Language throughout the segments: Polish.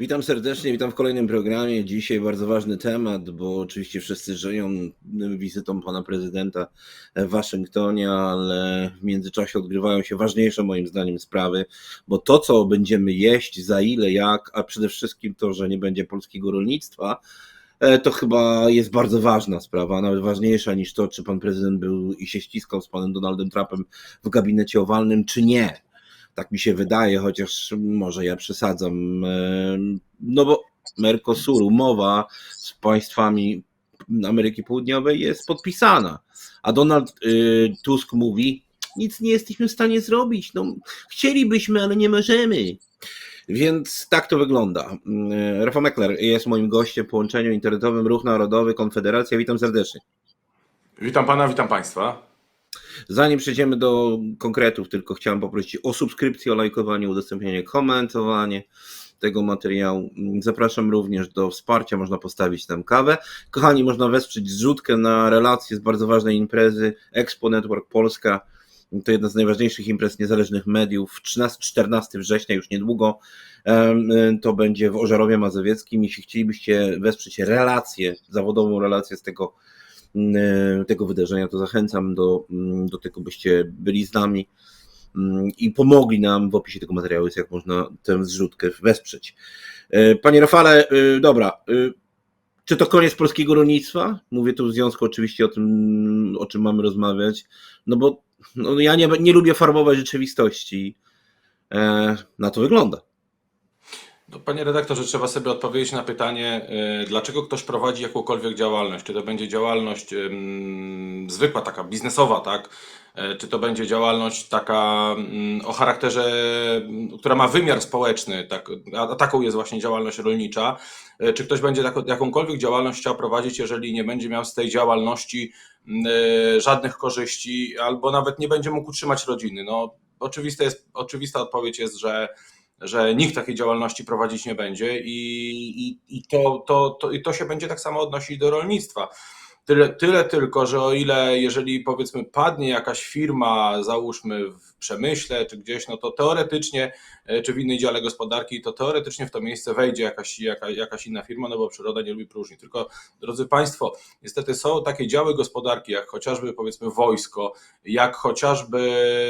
Witam serdecznie, witam w kolejnym programie. Dzisiaj bardzo ważny temat, bo oczywiście wszyscy żyją wizytą pana prezydenta w Waszyngtonie, ale w międzyczasie odgrywają się ważniejsze moim zdaniem sprawy, bo to, co będziemy jeść, za ile, jak, a przede wszystkim to, że nie będzie polskiego rolnictwa, e, to chyba jest bardzo ważna sprawa, nawet ważniejsza niż to, czy pan prezydent był i się ściskał z panem Donaldem Trumpem w gabinecie owalnym, czy nie. Tak mi się wydaje, chociaż może ja przesadzam. E, No bo Mercosur, umowa z państwami Ameryki Południowej jest podpisana, a Donald y, Tusk mówi, nic nie jesteśmy w stanie zrobić. No, chcielibyśmy, ale nie możemy. Więc tak to wygląda. Y, Rafał Meckler jest moim gościem w połączeniu internetowym Ruch Narodowy, Konfederacja. Witam serdecznie. Witam pana, witam państwa. Zanim przejdziemy do konkretów, tylko chciałem poprosić o subskrypcję, o lajkowanie, udostępnienie, komentowanie tego materiału. Zapraszam również do wsparcia, można postawić tam kawę. Kochani, można wesprzeć zrzutkę na relacje z bardzo ważnej imprezy Expo Network Polska. To jedna z najważniejszych imprez niezależnych mediów. 13-14 września, już niedługo, to będzie w Ożarowie Mazowieckim. Jeśli chcielibyście wesprzeć relację, zawodową relację z tego tego wydarzenia, to zachęcam do, mm, do tego, byście byli z nami mm, i pomogli nam. W opisie tego materiału jest, jak można tę zrzutkę wesprzeć. E, Panie Rafale, e, dobra, e, czy to koniec polskiego rolnictwa? Mówię tu w związku oczywiście o tym, o czym mamy rozmawiać, no bo no, ja nie, nie lubię farbować rzeczywistości. E, Na to wygląda. No, panie redaktorze, trzeba sobie odpowiedzieć na pytanie, y, dlaczego ktoś prowadzi jakąkolwiek działalność. Czy to będzie działalność zwykła, taka biznesowa, tak? E, Czy to będzie działalność taka mm, o charakterze, mm, która ma wymiar społeczny, tak, a a taką jest właśnie działalność rolnicza. E, Czy ktoś będzie taką, jakąkolwiek działalność chciał prowadzić, jeżeli nie będzie miał z tej działalności e, żadnych korzyści, albo nawet nie będzie mógł utrzymać rodziny? No, oczywiste jest, oczywista odpowiedź jest, że że nikt takiej działalności prowadzić nie będzie i, i, i, to, to, to, i to się będzie tak samo odnosić do rolnictwa. Tyle, tyle tylko, że o ile jeżeli powiedzmy padnie jakaś firma, załóżmy w przemyśle czy gdzieś, no to teoretycznie, e, czy w innej dziale gospodarki, to teoretycznie w to miejsce wejdzie jakaś, jaka, jakaś inna firma, no bo przyroda nie lubi próżni. Tylko, drodzy Państwo, niestety są takie działy gospodarki, jak chociażby powiedzmy wojsko, jak chociażby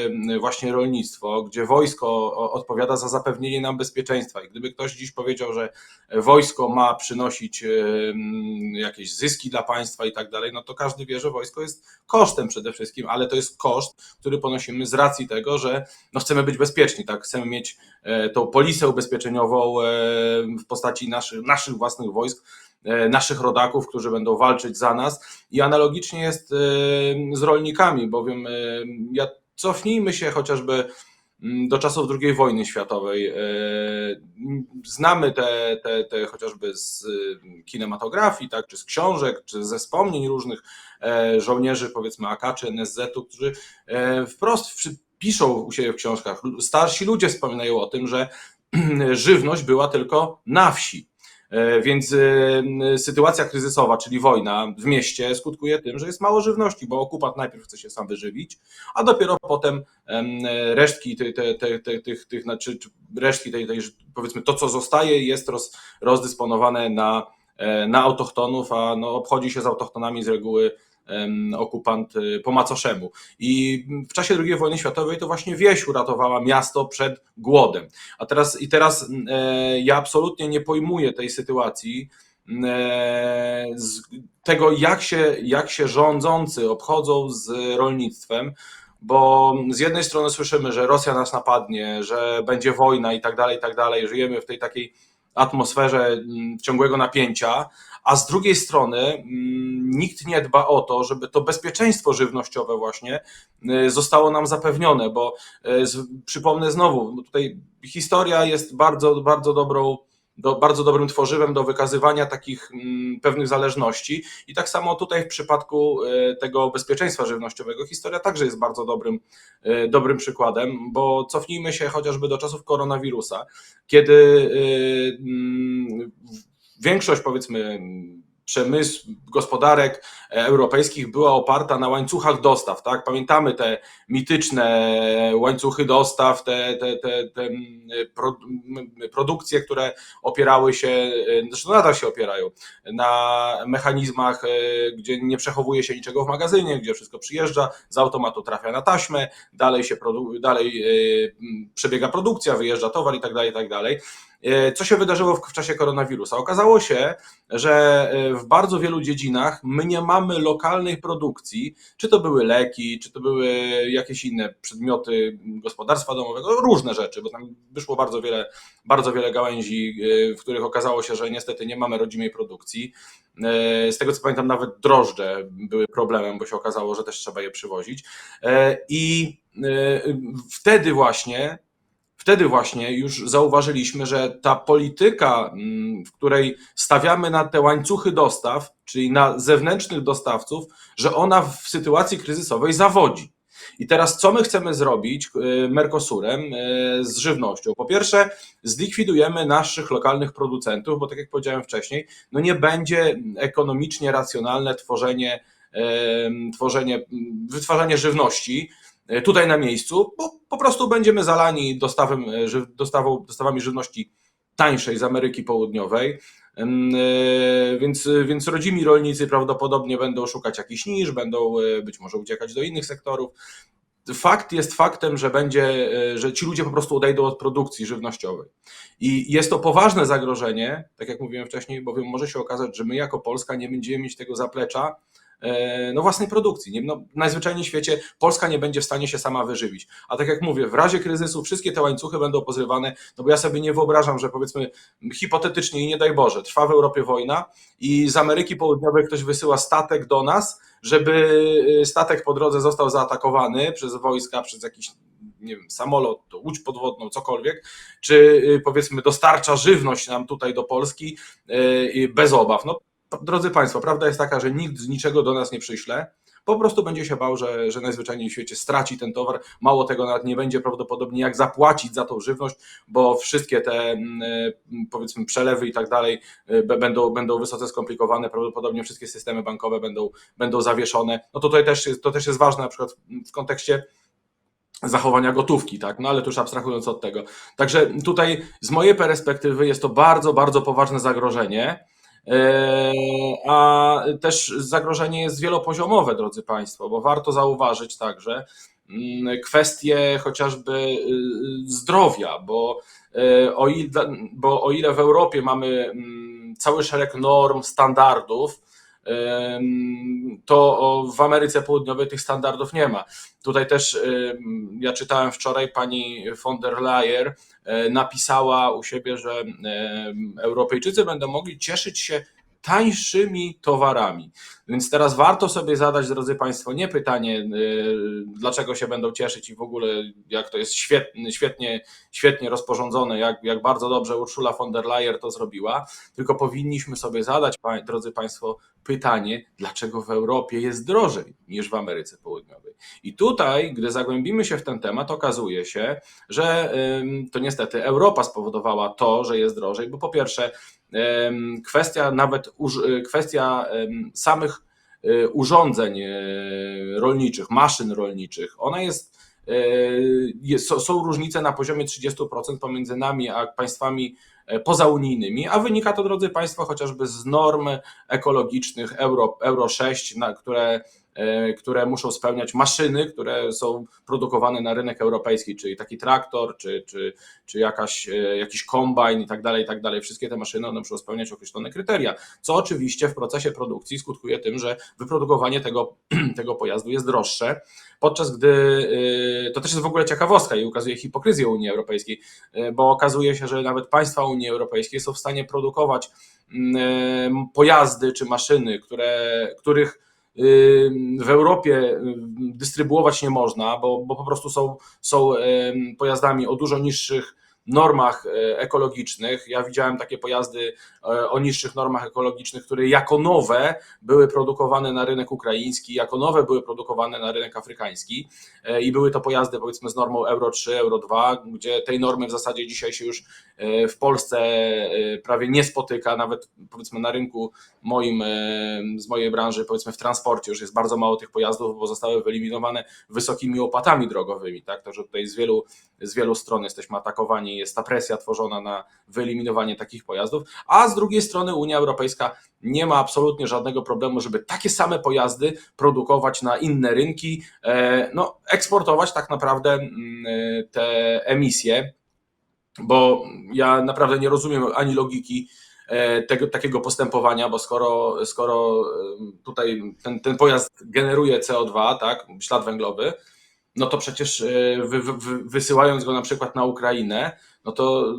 mm, właśnie rolnictwo, gdzie wojsko odpowiada za zapewnienie nam bezpieczeństwa. I gdyby ktoś dziś powiedział, że wojsko ma przynosić em, jakieś zyski dla państwa i tak dalej, no to każdy wie, że wojsko jest kosztem przede wszystkim, ale to jest koszt, który ponosimy z racji tego, że no chcemy być bezpieczni, tak? Chcemy mieć e, tą polisę ubezpieczeniową e, w postaci naszych, naszych własnych wojsk, e, naszych rodaków, którzy będą walczyć za nas. I analogicznie jest z rolnikami, bowiem ja cofnijmy się chociażby mm, do czasów II wojny światowej. Znamy te, te, te chociażby z kinematografii, tak, czy z książek, czy ze wspomnień różnych żołnierzy, powiedzmy AK czy NSZ-u, którzy wprost przy- piszą u siebie w książkach. Starsi ludzie wspominają o tym, że żywność była tylko na wsi. E, Więc e, sytuacja kryzysowa, czyli wojna w mieście, skutkuje tym, że jest mało żywności, bo okupant najpierw chce się sam wyżywić, a dopiero potem em, resztki tej, tych, tych, znaczy, czy resztki tej, tej, powiedzmy, to co zostaje, jest roz, rozdysponowane na, e, na autochtonów, a no, obchodzi się z autochtonami z reguły okupant e, po macoszemu. I w czasie II wojny światowej to właśnie wieś uratowała miasto przed głodem. A teraz i teraz e, ja absolutnie nie pojmuję tej sytuacji, e, tego jak się, jak się rządzący obchodzą z rolnictwem, bo z jednej strony słyszymy, że Rosja nas napadnie, że będzie wojna i tak dalej, i tak dalej. Żyjemy w tej takiej atmosferze ciągłego napięcia, a z drugiej strony mm, nikt nie dba o to, żeby to bezpieczeństwo żywnościowe właśnie y, zostało nam zapewnione, bo y, przypomnę znowu, tutaj historia jest bardzo, bardzo dobrą do, bardzo dobrym tworzywem do wykazywania takich mm, pewnych zależności. I tak samo tutaj w przypadku e, tego bezpieczeństwa żywnościowego historia także jest bardzo dobrym, e, dobrym przykładem, bo cofnijmy się chociażby do czasów koronawirusa, kiedy e, mm, większość powiedzmy przemysł, gospodarek europejskich była oparta na łańcuchach dostaw, tak? Pamiętamy te mityczne łańcuchy dostaw, te, te, te, te produkcje, które opierały się, zresztą nadal się opierają, na mechanizmach, e, gdzie nie przechowuje się niczego w magazynie, gdzie wszystko przyjeżdża, z automatu trafia na taśmę, dalej się dalej e, przebiega produkcja, wyjeżdża towar i tak dalej, i tak dalej. E, Co się wydarzyło w, czasie koronawirusa? Okazało się, że e, w bardzo wielu dziedzinach my nie mamy lokalnej produkcji, czy to były leki, czy to były jakieś inne przedmioty gospodarstwa domowego, różne rzeczy, bo tam wyszło bardzo wiele, bardzo wiele gałęzi, e, w których okazało się, że niestety nie mamy rodzimej produkcji. Z tego co pamiętam, nawet drożdże były problemem, bo się okazało, że też trzeba je przywozić. I wtedy właśnie wtedy właśnie już zauważyliśmy, że ta polityka, mm, w której stawiamy na te łańcuchy dostaw, czyli na zewnętrznych dostawców, że ona w sytuacji kryzysowej zawodzi. I teraz co my chcemy zrobić y, Mercosurem y, z żywnością? Po pierwsze, zlikwidujemy naszych lokalnych producentów, bo tak jak powiedziałem wcześniej, no nie będzie ekonomicznie racjonalne tworzenie, em, tworzenie wytwarzanie żywności, e, tutaj na miejscu, bo po prostu będziemy zalani dostawem, e, dostawą, dostawami żywności tańszej z Ameryki Południowej. E, Więc, więc rodzimi rolnicy prawdopodobnie będą szukać jakichś nisz, będą e, być może uciekać do innych sektorów. Fakt jest faktem, że będzie, e, że ci ludzie po prostu odejdą od produkcji żywnościowej. I jest to poważne zagrożenie, tak jak mówiłem wcześniej, bowiem może się okazać, że my jako Polska nie będziemy mieć tego zaplecza e, no własnej produkcji. Nie, no, najzwyczajniej w świecie Polska nie będzie w stanie się sama wyżywić. A tak jak mówię, w razie kryzysu wszystkie te łańcuchy będą pozrywane, no bo ja sobie nie wyobrażam, że powiedzmy hipotetycznie i nie daj Boże, trwa w Europie wojna i z Ameryki Południowej ktoś wysyła statek do nas, żeby y, statek po drodze został zaatakowany przez wojska, przez jakiś nie wiem, samolot, łódź podwodną, cokolwiek, czy y, powiedzmy dostarcza żywność nam tutaj do Polski y, bez obaw. No, drodzy Państwo, prawda jest taka, że nikt z niczego do nas nie przyśle. Po prostu będzie się bał, że, że najzwyczajniej w świecie straci ten towar. Mało tego, nawet nie będzie prawdopodobnie jak zapłacić za tą żywność, bo wszystkie te mm, y, powiedzmy przelewy i tak dalej b- będą, będą wysoce skomplikowane. Prawdopodobnie wszystkie systemy bankowe będą, będą zawieszone. No to tutaj też, jest- to też jest ważne, na przykład w kontekście zachowania gotówki, tak? No ale to już abstrahując od tego. Także tutaj z mojej perspektywy jest to bardzo, bardzo poważne zagrożenie. E, A też zagrożenie jest wielopoziomowe, drodzy Państwo, bo warto zauważyć także mm, kwestie chociażby y, zdrowia, bo e, o ile, bo o ile w Europie mamy mm, cały szereg norm, standardów, to w Ameryce Południowej tych standardów nie ma. Tutaj też ja czytałem wczoraj pani von der Leyen e, napisała u siebie, że Europejczycy będą mogli cieszyć się tańszymi towarami. Więc teraz warto sobie zadać, drodzy Państwo, nie pytanie, y, dlaczego się będą cieszyć i w ogóle jak to jest świetnie, świetnie, świetnie rozporządzone, jak, jak bardzo dobrze Ursula von der Leyen to zrobiła, tylko powinniśmy sobie zadać, drodzy Państwo, pytanie, dlaczego w Europie jest drożej niż w Ameryce Południowej. I tutaj, gdy zagłębimy się w ten temat, okazuje się, że to niestety Europa spowodowała to, że jest drożej, bo po pierwsze, kwestia nawet y, kwestia samych urządzeń y, rolniczych, maszyn rolniczych, ona jest, y, jest są- różnice na poziomie 30% pomiędzy nami a państwami e, pozaunijnymi, a wynika to, drodzy Państwo, chociażby z norm ekologicznych Euro, Euro 6, na które, e, które muszą spełniać maszyny, które są produkowane na rynek europejski, czyli taki traktor, czy, czy, czy jakaś, e, jakiś kombajn i tak dalej, i tak dalej. Wszystkie te maszyny one muszą spełniać określone kryteria, co oczywiście w procesie produkcji skutkuje tym, że wyprodukowanie tego, tego pojazdu jest droższe, podczas gdy y, to też jest w ogóle ciekawostka i ukazuje hipokryzję Unii Europejskiej, bo okazuje się, że nawet państwa Unii Europejskiej są w stanie produkować mm, pojazdy czy maszyny, które, których w Europie dystrybuować nie można, bo, bo po prostu są, są pojazdami o dużo niższych normach e, ekologicznych. Ja widziałem takie pojazdy e, o niższych normach ekologicznych, które jako nowe były produkowane na rynek ukraiński, jako nowe były produkowane na rynek afrykański. E, i były to pojazdy powiedzmy z normą Euro 3, Euro 2, gdzie tej normy w zasadzie dzisiaj się już w Polsce prawie nie spotyka, nawet powiedzmy na rynku moim, z mojej branży, powiedzmy w transporcie już jest bardzo mało tych pojazdów, bo zostały wyeliminowane wysokimi opłatami drogowymi, tak, także tutaj z wielu, z wielu stron jesteśmy atakowani, jest ta presja tworzona na wyeliminowanie takich pojazdów, a z drugiej strony Unia Europejska nie ma absolutnie żadnego problemu, żeby takie same pojazdy produkować na inne rynki, e, no eksportować tak naprawdę mm, e, te emisje, bo ja naprawdę nie rozumiem ani logiki e, tego, takiego postępowania, bo skoro, skoro tutaj ten, ten pojazd generuje CO2, tak, ślad węglowy, no to przecież e, wy, wy, wysyłając go na przykład na Ukrainę, no to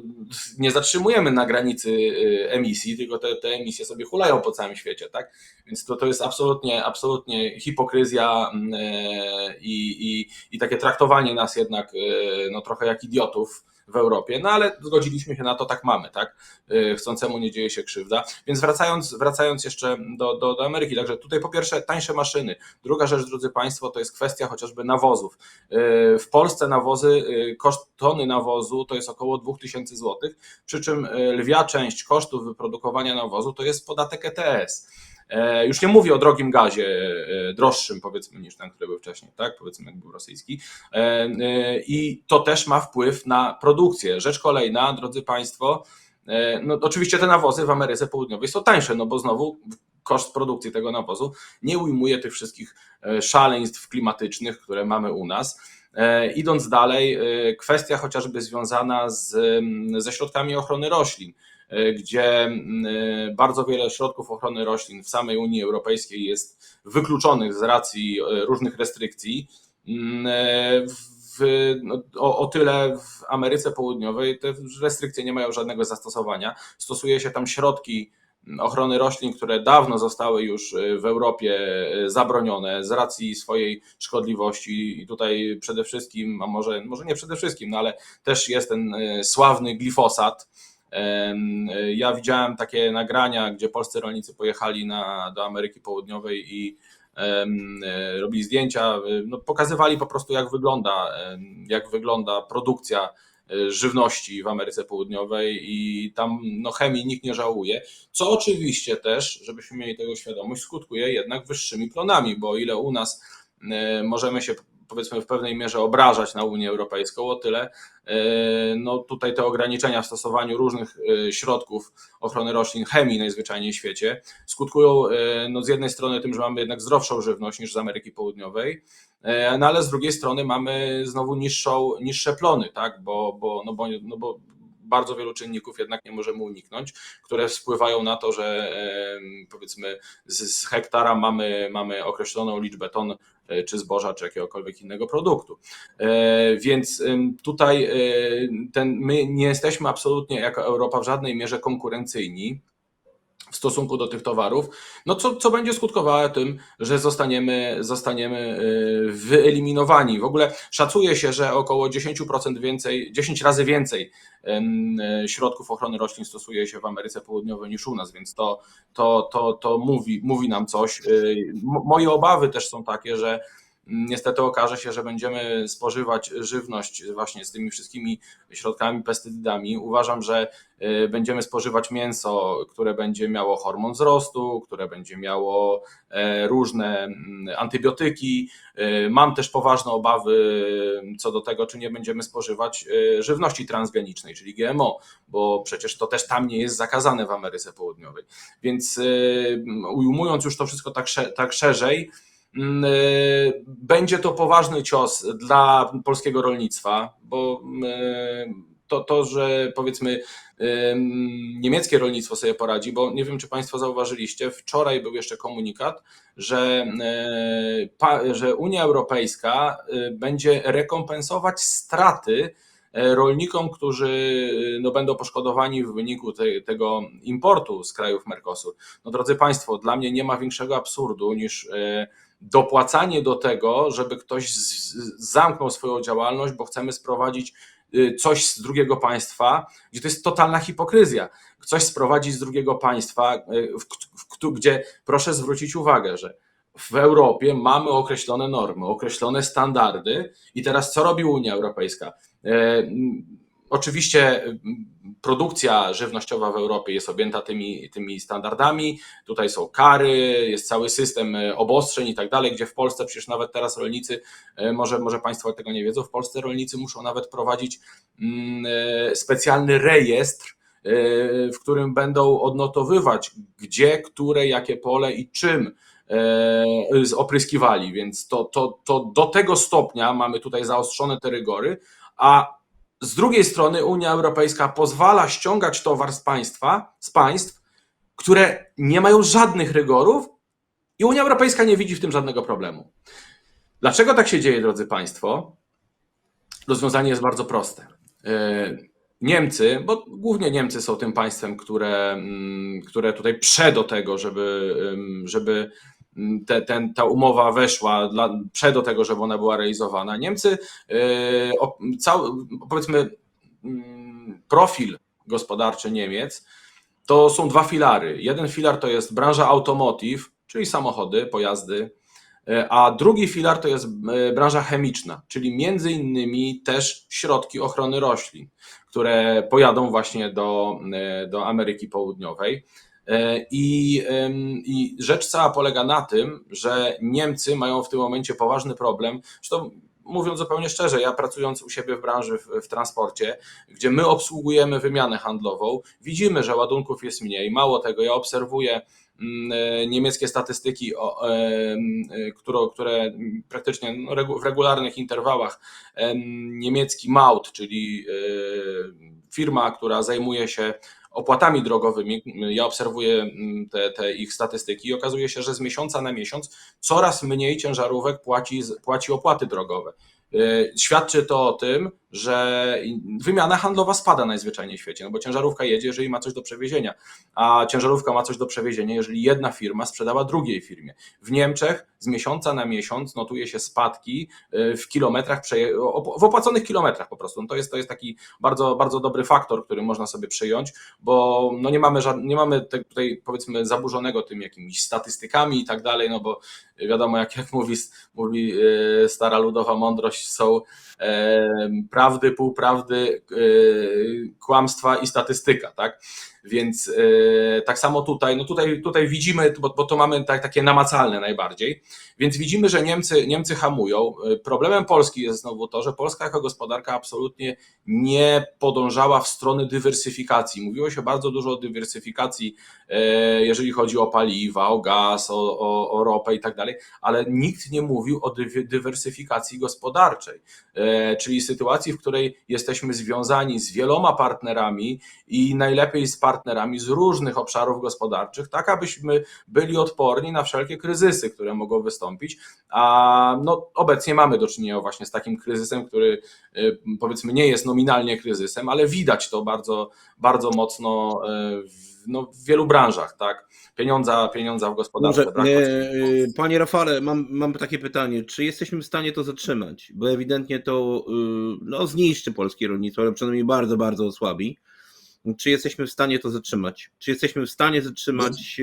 nie zatrzymujemy na granicy e, emisji, tylko te, te emisje sobie hulają po całym świecie, tak? Więc to, to jest absolutnie, absolutnie hipokryzja mm, e, i, i, i takie traktowanie nas jednak no, trochę jak idiotów w Europie, no ale zgodziliśmy się na to, tak mamy, tak? Chcącemu nie dzieje się krzywda. Więc wracając, wracając jeszcze do, do, do Ameryki, także tutaj po pierwsze tańsze maszyny. Druga rzecz, drodzy Państwo, to jest kwestia chociażby nawozów. W Polsce nawozy, koszt tony nawozu to jest około 2000 zł, przy czym lwia część kosztów wyprodukowania nawozu to jest podatek ETS. Już nie mówię o drogim gazie, droższym powiedzmy niż ten, który był wcześniej, tak? Powiedzmy, jak był rosyjski. I to też ma wpływ na produkcję. Rzecz kolejna, drodzy Państwo, no oczywiście te nawozy w Ameryce Południowej są tańsze, no bo znowu koszt produkcji tego nawozu nie ujmuje tych wszystkich szaleństw klimatycznych, które mamy u nas. Idąc dalej, kwestia chociażby związana z, ze środkami ochrony roślin gdzie bardzo wiele środków ochrony roślin w samej Unii Europejskiej jest wykluczonych z racji różnych restrykcji. W, no, o, o, tyle w Ameryce Południowej te restrykcje nie mają żadnego zastosowania. Stosuje się tam środki ochrony roślin, które dawno zostały już w Europie zabronione z racji swojej szkodliwości. I tutaj przede wszystkim, a może, może nie przede wszystkim, no ale też jest ten sławny glifosat ja widziałem takie nagrania, gdzie polscy rolnicy pojechali na, do Ameryki Południowej i robili zdjęcia, no, pokazywali po prostu jak wygląda, jak wygląda produkcja żywności w Ameryce Południowej i tam no, chemii nikt nie żałuje, co oczywiście też, żebyśmy mieli tego świadomość, skutkuje jednak wyższymi plonami, bo ile u nas możemy się powiedzmy w pewnej mierze obrażać na Unię Europejską, o tyle no tutaj te ograniczenia w stosowaniu różnych środków ochrony roślin, chemii najzwyczajniej w świecie skutkują no z jednej strony tym, że mamy jednak zdrowszą żywność niż z Ameryki Południowej, no ale z drugiej strony mamy znowu niższą, niższe plony, tak, bo, bo, no bo, no bo bardzo wielu czynników jednak nie możemy uniknąć, które wpływają na to, że powiedzmy z hektara mamy, mamy określoną liczbę ton czy zboża, czy jakiegokolwiek innego produktu. Więc tutaj ten, my nie jesteśmy absolutnie jako Europa w żadnej mierze konkurencyjni w stosunku do tych towarów, no co, co będzie skutkowało tym, że zostaniemy, zostaniemy wyeliminowani. W ogóle szacuje się, że około 10% więcej, 10 razy więcej środków ochrony roślin stosuje się w Ameryce Południowej niż u nas, więc to, to, to, to mówi, mówi nam coś. Moje obawy też są takie, że niestety okaże się, że będziemy spożywać żywność właśnie z tymi wszystkimi środkami, pestydami. Uważam, że będziemy spożywać mięso, które będzie miało hormon wzrostu, które będzie miało różne antybiotyki. Mam też poważne obawy co do tego, czy nie będziemy spożywać żywności transgenicznej, czyli GMO, bo przecież to też tam nie jest zakazane w Ameryce Południowej. Więc ujmując już to wszystko tak, tak szerzej, będzie to poważny cios dla polskiego rolnictwa, bo to, to, że powiedzmy niemieckie rolnictwo sobie poradzi, bo nie wiem, czy Państwo zauważyliście, wczoraj był jeszcze komunikat, że, że Unia Europejska będzie rekompensować straty rolnikom, którzy no, będą poszkodowani w wyniku te, tego importu z krajów Mercosur. No drodzy Państwo, dla mnie nie ma większego absurdu niż dopłacanie do tego, żeby ktoś zamknął swoją działalność, bo chcemy sprowadzić y, coś z drugiego państwa, gdzie to jest totalna hipokryzja. Coś sprowadzić z drugiego państwa, y, gdzie proszę zwrócić uwagę, że w Europie mamy określone normy, określone standardy i teraz co robi Unia Europejska? Oczywiście mm, produkcja żywnościowa w Europie jest objęta tymi, tymi standardami. Tutaj są kary, jest cały system e, obostrzeń i tak dalej, gdzie w Polsce przecież nawet teraz rolnicy, e, może, może Państwo tego nie wiedzą, w Polsce rolnicy muszą nawet prowadzić mm, e, specjalny rejestr, w którym będą odnotowywać, gdzie, które, jakie pole i czym opryskiwali. Więc to, to, to do tego stopnia mamy tutaj zaostrzone te rygory, a z drugiej strony Unia Europejska pozwala ściągać towar z państwa, z państw, które nie mają żadnych rygorów i Unia Europejska nie widzi w tym żadnego problemu. Dlaczego tak się dzieje, drodzy Państwo? Rozwiązanie jest bardzo proste. E, Niemcy, bo głównie Niemcy są tym państwem, które, mm, które tutaj prze do tego, żeby, żeby te, ten, ta umowa weszła dla, przed do tego, żeby ona była realizowana. Niemcy, yy, cały, powiedzmy, mm, profil gospodarczy Niemiec to są dwa filary. Jeden filar to jest branża automotive, czyli samochody, pojazdy, yy, a drugi filar to jest yy, branża chemiczna, czyli między innymi też środki ochrony roślin, które pojadą właśnie do, do Ameryki Południowej. E, I, I rzecz cała polega na tym, że Niemcy mają w tym momencie poważny problem. Zresztą mówiąc zupełnie szczerze, ja pracując u siebie w branży w, w, transporcie, gdzie my obsługujemy wymianę handlową, widzimy, że ładunków jest mniej. Mało tego, ja obserwuję mm, e, niemieckie statystyki, e, które, praktycznie no, w regularnych interwałach niemiecki Maut, czyli firma, która zajmuje się opłatami drogowymi. Ja obserwuję mm, te, te, ich statystyki i okazuje się, że z miesiąca na miesiąc coraz mniej ciężarówek płaci, płaci opłaty drogowe. Y, świadczy to o tym, że wymiana handlowa spada najzwyczajniej w świecie, no bo ciężarówka jedzie, jeżeli ma coś do przewiezienia, a ciężarówka ma coś do przewiezienia, jeżeli jedna firma sprzedała drugiej firmie. W Niemczech z miesiąca na miesiąc notuje się spadki y, w kilometrach, w opłaconych kilometrach po prostu. No to, jest, to jest taki bardzo, bardzo dobry faktor, który można sobie przyjąć, bo no nie mamy, nie mamy tutaj powiedzmy zaburzonego tym jakimiś statystykami i tak dalej, no bo wiadomo, jak, jak mówi, mówi y, stara ludowa mądrość, są prawdy, półprawdy, e, kłamstwa i statystyka, tak? Więc e, tak samo tutaj, no tutaj, tutaj widzimy, bo, bo to mamy tak, takie namacalne najbardziej, więc widzimy, że Niemcy, Niemcy hamują. E, problemem Polski jest znowu to, że Polska jako gospodarka absolutnie nie podążała w stronę dywersyfikacji. Mówiło się bardzo dużo o dywersyfikacji, jeżeli chodzi o paliwa, o gaz, o, o, o ropę i tak dalej, ale nikt nie mówił o dywersyfikacji gospodarczej, czyli sytuacji, w której jesteśmy związani z wieloma partnerami i najlepiej z partnerami, partnerami z różnych obszarów gospodarczych, tak abyśmy byli odporni na wszelkie kryzysy, które mogą wystąpić. A no, obecnie mamy do czynienia właśnie z takim kryzysem, który y, powiedzmy nie jest nominalnie kryzysem, ale widać to bardzo, bardzo mocno y, w, no, w wielu branżach, tak? Pieniądza, pieniądza w gospodarce. Dobrze, nie, panie Rafale, mam, mam takie pytanie. Czy jesteśmy w stanie to zatrzymać? Bo ewidentnie to y, no, zniszczy polskie rolnictwo, ale przynajmniej bardzo, bardzo osłabi czy jesteśmy w stanie to zatrzymać? Czy jesteśmy w stanie zatrzymać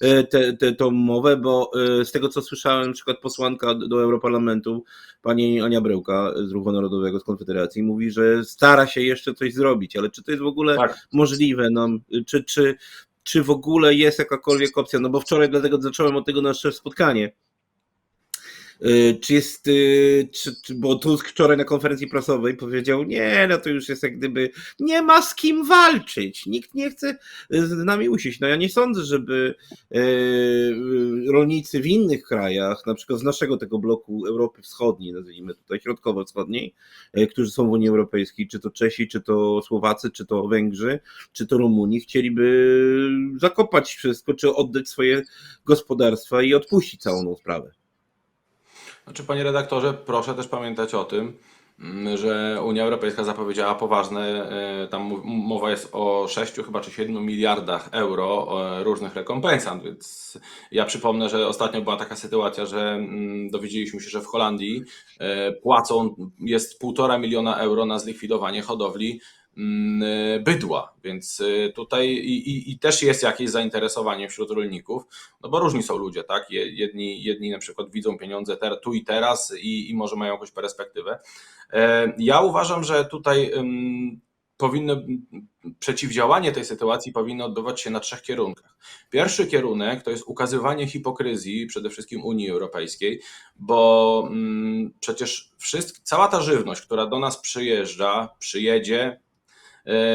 e, tę te, mowę? Bo e, z tego, co słyszałem, na przykład posłanka do Europarlamentu, pani Ania Brełka z Ruchu Narodowego, z Konfederacji, mówi, że stara się jeszcze coś zrobić, ale czy to jest w ogóle tak. możliwe? No, czy, czy, czy w ogóle jest jakakolwiek opcja? No bo wczoraj dlatego zacząłem od tego nasze spotkanie Y, czy jest, y, czy, bo Tusk wczoraj na konferencji prasowej powiedział, nie, no to już jest jak gdyby, nie ma z kim walczyć, nikt nie chce z nami usiąść. No ja nie sądzę, żeby y, rolnicy w innych krajach, na przykład z naszego tego bloku Europy Wschodniej, nazwijmy tutaj środkowo-wschodniej, którzy są w Unii Europejskiej, czy to Czesi, czy to Słowacy, czy to Węgrzy, czy to Rumuni, chcieliby zakopać wszystko, czy oddać swoje gospodarstwa i odpuścić całą tą sprawę. Znaczy, panie redaktorze, proszę też pamiętać o tym, mm, że Unia Europejska zapowiedziała poważne, e, tam mowa jest o 6 chyba czy 7 miliardach euro e, różnych rekompensat, więc ja przypomnę, że ostatnio była taka sytuacja, że mm, dowiedzieliśmy się, że w Holandii e, płacą, jest półtora miliona euro na zlikwidowanie hodowli bydła, więc e, tutaj i, i, i też jest jakieś zainteresowanie wśród rolników, no bo różni są ludzie, tak? Je- Jedni, jedni na przykład widzą pieniądze ter, tu i teraz i, i może mają jakąś perspektywę. E, Ja uważam, że tutaj powinno przeciwdziałanie tej sytuacji powinno odbywać się na trzech kierunkach. Pierwszy kierunek to jest ukazywanie hipokryzji przede wszystkim Unii Europejskiej, bo mm, przecież wszystk, cała ta żywność, która do nas przyjeżdża, przyjedzie, e,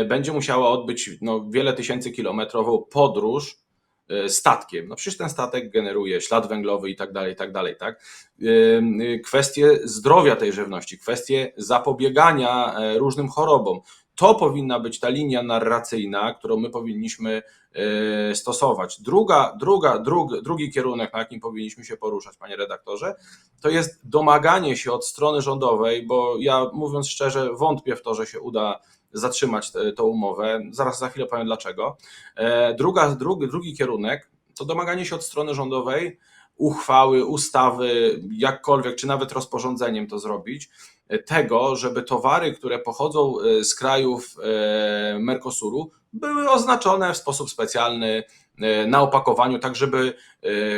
będzie musiała odbyć no, wiele tysięcy kilometrową podróż e, statkiem. No przecież ten statek generuje ślad węglowy i tak dalej, i tak dalej, tak? Y, Kwestie zdrowia tej żywności, kwestie zapobiegania e, różnym chorobom. To powinna być ta linia narracyjna, którą my powinniśmy e, stosować. Druga, druga, drug, drugi kierunek, na jakim powinniśmy się poruszać, panie redaktorze, to jest domaganie się od strony rządowej, bo ja mówiąc szczerze, wątpię w to, że się uda zatrzymać tę umowę. Zaraz za chwilę powiem dlaczego. E, Druga, drugi, drugi kierunek to domaganie się od strony rządowej uchwały, ustawy, jakkolwiek, czy nawet rozporządzeniem to zrobić, tego, żeby towary, które pochodzą e, z krajów e, Mercosuru, były oznaczone w sposób specjalny na opakowaniu, tak żeby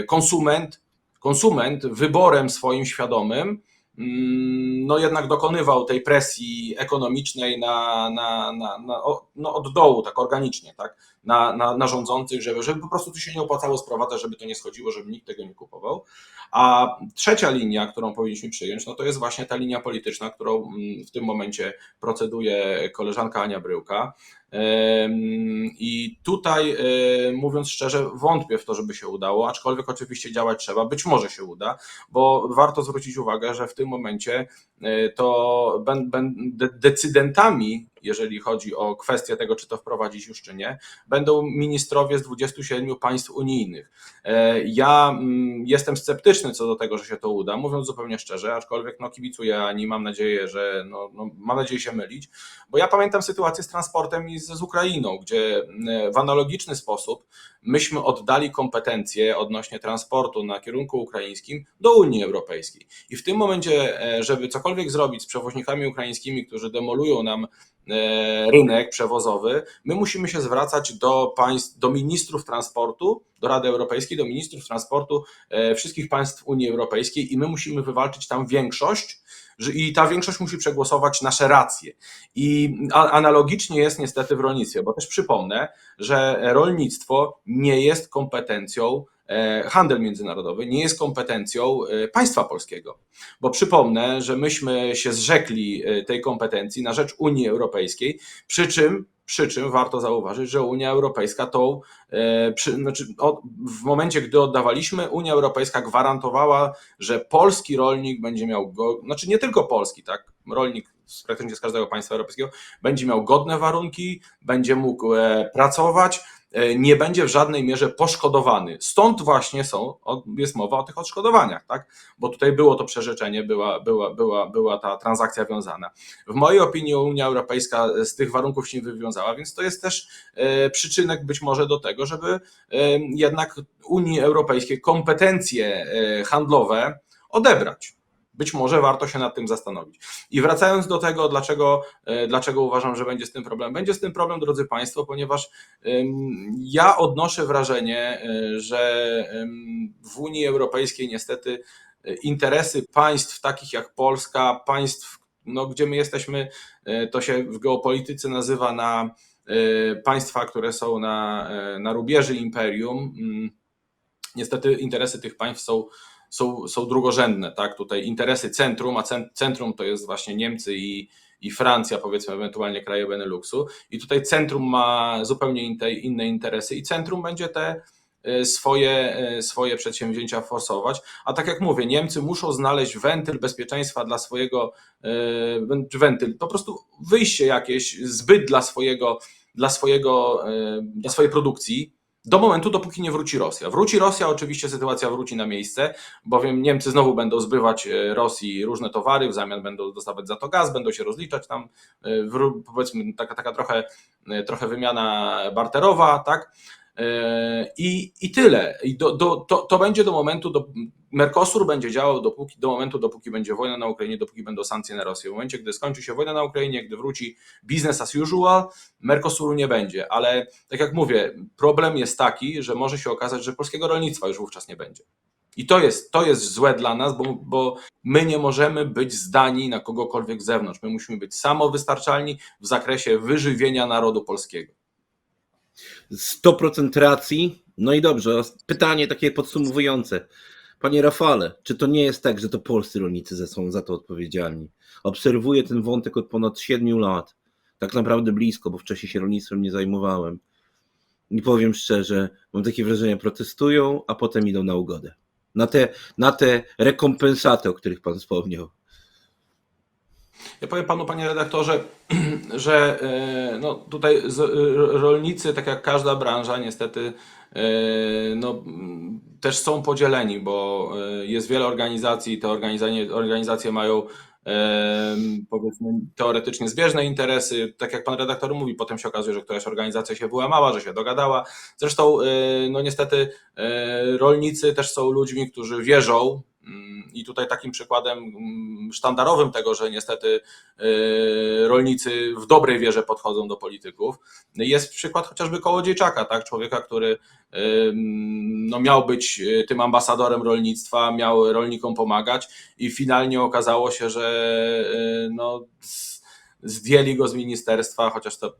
konsument, konsument wyborem swoim świadomym no jednak dokonywał tej presji ekonomicznej na, na, na, na, no od dołu, tak organicznie, tak, na, na, na rządzących, żeby, żeby po prostu tu się nie opłacało sprowadzać, żeby to nie schodziło, żeby nikt tego nie kupował. A trzecia linia, którą powinniśmy przyjąć, no to jest właśnie ta linia polityczna, którą mm, w tym momencie proceduje koleżanka Ania Bryłka. I tutaj, e, mówiąc szczerze, wątpię w to, żeby się udało, aczkolwiek oczywiście działać trzeba. Być może się uda, bo warto zwrócić uwagę, że w tym momencie e, to decydentami, jeżeli chodzi o kwestię tego, czy to wprowadzić już, czy nie, będą ministrowie z 27 państw unijnych. E, Ja mm, jestem sceptyczny co do tego, że się to uda, mówiąc zupełnie szczerze, aczkolwiek no, kibicuję Ani, mam nadzieję, że no, no, mam nadzieję się mylić, bo ja pamiętam sytuację z transportem i z, z Ukrainą, gdzie mm, w analogiczny sposób myśmy oddali kompetencje odnośnie transportu na kierunku ukraińskim do Unii Europejskiej. I w tym momencie, e, żeby cokolwiek zrobić z przewoźnikami ukraińskimi, którzy demolują nam e, rynek przewozowy, my musimy się zwracać do państw, do ministrów transportu, do Rady Europejskiej, do ministrów transportu e, wszystkich państw Unii Europejskiej i my musimy wywalczyć tam większość, że- i ta większość musi przegłosować nasze racje. I analogicznie jest niestety w rolnictwie, bo też przypomnę, że rolnictwo nie jest kompetencją, e, handel międzynarodowy nie jest kompetencją e, państwa polskiego. Bo przypomnę, że myśmy się zrzekli e, tej kompetencji na rzecz Unii Europejskiej, przy czym, przy czym warto zauważyć, że Unia Europejska tą, e, przy, znaczy, od, w momencie, gdy oddawaliśmy, Unia Europejska gwarantowała, że polski rolnik będzie miał, go, znaczy nie tylko polski, tak, rolnik praktycznie z każdego państwa europejskiego, będzie miał godne warunki, będzie mógł e, pracować, nie będzie w żadnej mierze poszkodowany. Stąd właśnie są, jest mowa o tych odszkodowaniach, tak? Bo tutaj było to przerzeczenie, była, była, była, była ta transakcja wiązana. W mojej opinii Unia Europejska z tych warunków się wywiązała, więc to jest też e, przyczynek być może do tego, żeby e, jednak Unii Europejskiej kompetencje e, handlowe odebrać. Być może warto się nad tym zastanowić. I wracając do tego, dlaczego, e, dlaczego uważam, że będzie z tym problem. Będzie z tym problem, drodzy Państwo, ponieważ Ja odnoszę wrażenie, y, że w Unii Europejskiej niestety y, interesy państw takich jak Polska, państw, no, gdzie my jesteśmy, to się w geopolityce nazywa na państwa, które są na, na rubieży imperium. Ym, Niestety interesy tych państw są, są, są drugorzędne. Tak? Tutaj interesy centrum, a cen- centrum to jest właśnie Niemcy i, i Francja, powiedzmy, ewentualnie kraje Beneluxu. I tutaj centrum ma zupełnie inne interesy i centrum będzie te e, swoje, e, swoje przedsięwzięcia forsować. A tak jak mówię, Niemcy muszą znaleźć wentyl bezpieczeństwa dla swojego, e, wentyl, po prostu wyjście jakieś, zbyt dla swojego, dla swojego, dla swojej produkcji, do momentu, dopóki nie wróci Rosja. Wróci Rosja, oczywiście sytuacja wróci na miejsce, bowiem Niemcy znowu będą zbywać e, Rosji różne towary, w zamian będą dostawać za to gaz, będą się rozliczać tam, e, powiedzmy taka, taka trochę, e, trochę wymiana barterowa, tak? I, i tyle. I do, do, to, to będzie do momentu, do, Mercosur będzie działał dopóki, do momentu, dopóki będzie wojna na Ukrainie, dopóki będą sankcje na Rosję. W momencie, gdy skończy się wojna na Ukrainie, gdy wróci business as usual, Mercosuru nie będzie. Ale tak jak mówię, problem jest taki, że może się okazać, że polskiego rolnictwa już wówczas nie będzie. I to jest, to jest złe dla nas, bo, bo my nie możemy być zdani na kogokolwiek z zewnątrz. My musimy być samowystarczalni w zakresie wyżywienia narodu polskiego. 100% racji. No i dobrze, pytanie takie podsumowujące. Panie Rafale, czy to nie jest tak, że to polscy rolnicy są za to odpowiedzialni? Obserwuję ten wątek od ponad 7 lat. Tak naprawdę blisko, bo wcześniej się rolnictwem nie zajmowałem. I powiem szczerze, mam takie wrażenie, protestują, a potem idą na ugodę. Na te, na te rekompensaty, o których pan wspomniał. Ja powiem panu, panie redaktorze, że e, no, tutaj z, rolnicy, tak jak każda branża, niestety e, no, m, też są podzieleni, bo e, jest wiele organizacji, te organizacje, organizacje mają e, powiedzmy teoretycznie zbieżne interesy. Tak jak pan redaktor mówi, potem się okazuje, że któraś organizacja się wyłamała, że się dogadała. Zresztą, e, no niestety, e, rolnicy też są ludźmi, którzy wierzą. Mm, I tutaj takim przykładem mm, sztandarowym tego, że niestety e, rolnicy w dobrej wierze podchodzą do polityków, jest przykład chociażby Kołodziejczaka, tak? człowieka, który em, no, miał być e, tym ambasadorem rolnictwa, miał rolnikom pomagać i finalnie okazało się, że no, zdjęli go z ministerstwa, chociaż to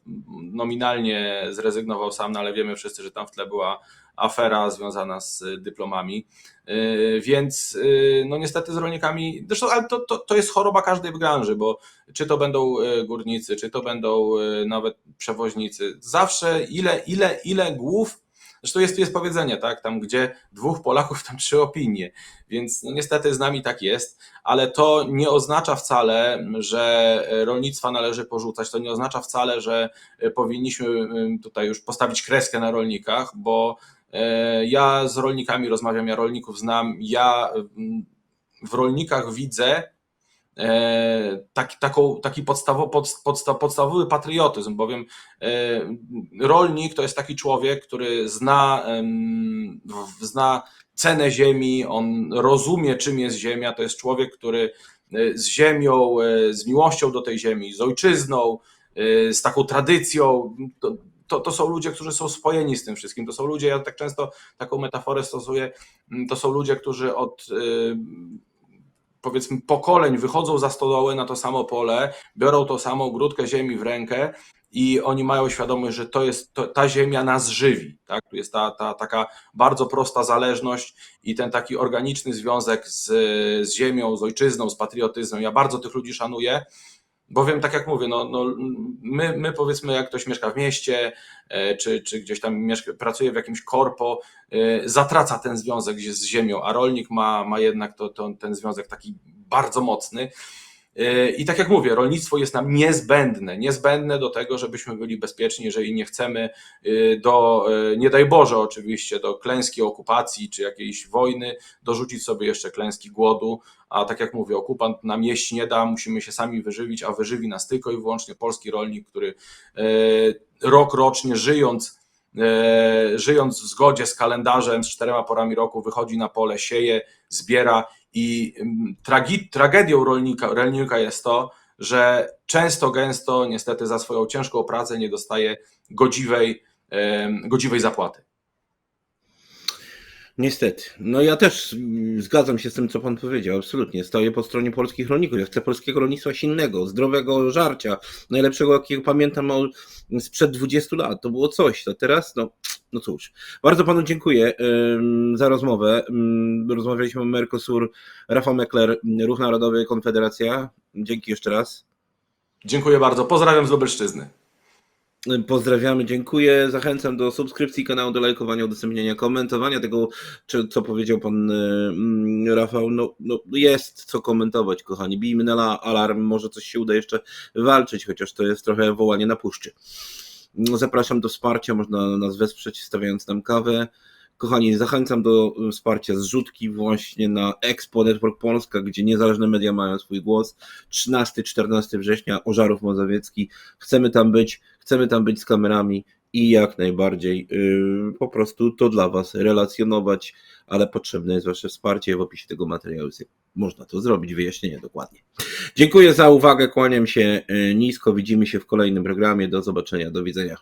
nominalnie zrezygnował sam, no ale wiemy wszyscy, że tam w tle była afera związana z dyplomami. Yy, Więc yy, no niestety z rolnikami, zresztą ale to, to, to jest choroba każdej branży, bo czy to będą yy, górnicy, czy to będą nawet przewoźnicy, zawsze ile, ile, ile głów, zresztą jest, jest powiedzenie, tak, tam gdzie dwóch Polaków, tam trzy opinie, więc no niestety z nami tak jest, ale to nie oznacza wcale, że rolnictwa należy porzucać, to nie oznacza wcale, że powinniśmy yy, tutaj już postawić kreskę na rolnikach, bo E, Ja z rolnikami rozmawiam, ja rolników znam. Ja w rolnikach widzę e, taki, taką, taki podstawo, pod, podsta, podstawowy patriotyzm, bowiem e, rolnik to jest taki człowiek, który zna, zna cenę ziemi, on rozumie, czym jest ziemia. To jest człowiek, który e, z ziemią, e, z miłością do tej ziemi, z ojczyzną, e, z taką tradycją. To, to, to są ludzie, którzy są spojeni z tym wszystkim. To są ludzie, ja tak często taką metaforę stosuję, to są ludzie, którzy od powiedzmy pokoleń wychodzą za stodołę na to samo pole, biorą tą samą grudkę ziemi w rękę i oni mają świadomość, że to jest, to, ta ziemia nas żywi. Tak? Tu jest ta, ta taka bardzo prosta zależność i ten taki organiczny związek z, z ziemią, z ojczyzną, z patriotyzmem. Ja bardzo tych ludzi szanuję. Bowiem, tak jak mówię, no, no, my, my powiedzmy, jak ktoś mieszka w mieście, e, czy, czy gdzieś tam mieszka, pracuje w jakimś korpo, e, zatraca ten związek z ziemią, a rolnik ma, ma jednak to, to, ten związek taki bardzo mocny. E, I tak jak mówię, rolnictwo jest nam niezbędne, niezbędne do tego, żebyśmy byli bezpieczni, jeżeli nie chcemy e, do, e, nie daj Boże oczywiście, do klęski okupacji czy jakiejś wojny, dorzucić sobie jeszcze klęski głodu, a tak jak mówię, okupant nam jeść nie da, musimy się sami wyżywić, a wyżywi nas tylko i wyłącznie polski rolnik, który rok rocznie żyjąc, żyjąc w zgodzie z kalendarzem, z czterema porami roku, wychodzi na pole, sieje, zbiera i tragi, tragedią rolnika, rolnika jest to, że często, gęsto niestety za swoją ciężką pracę nie dostaje godziwej, godziwej zapłaty. Niestety. No ja też zgadzam się z tym, co pan powiedział. Absolutnie. Stoję po stronie polskich rolników. Ja chcę polskiego rolnictwa silnego, zdrowego żarcia, najlepszego, jakiego pamiętam sprzed 20 lat. To było coś. To teraz, no, no cóż. Bardzo panu dziękuję za rozmowę. Rozmawialiśmy o Mercosur. Rafał Mekler, Ruch Narodowy, Konfederacja. Dzięki jeszcze raz. Dziękuję bardzo. Pozdrawiam z Lubelszczyzny. Pozdrawiamy, dziękuję. Zachęcam do subskrypcji kanału, do lajkowania, udostępniania, komentowania tego, co powiedział pan y, mm, Rafał. No, no jest co komentować, kochani. Bijmy na la- alarm, może coś się uda jeszcze walczyć, chociaż to jest trochę wołanie na puszczy. Zapraszam do wsparcia, można nas wesprzeć stawiając nam kawę. Kochani, zachęcam do y, wsparcia zrzutki właśnie na Expo Network Polska, gdzie niezależne media mają swój głos. 13-14 września, Ożarów Mazowiecki. Chcemy tam być, chcemy tam być z kamerami i jak najbardziej yy, po prostu to dla Was relacjonować, ale potrzebne jest Wasze wsparcie. W opisie tego materiału jest, jak można to zrobić, wyjaśnienie dokładnie. Dziękuję za uwagę, kłaniam się yy, nisko, widzimy się w kolejnym programie. Do zobaczenia, do widzenia.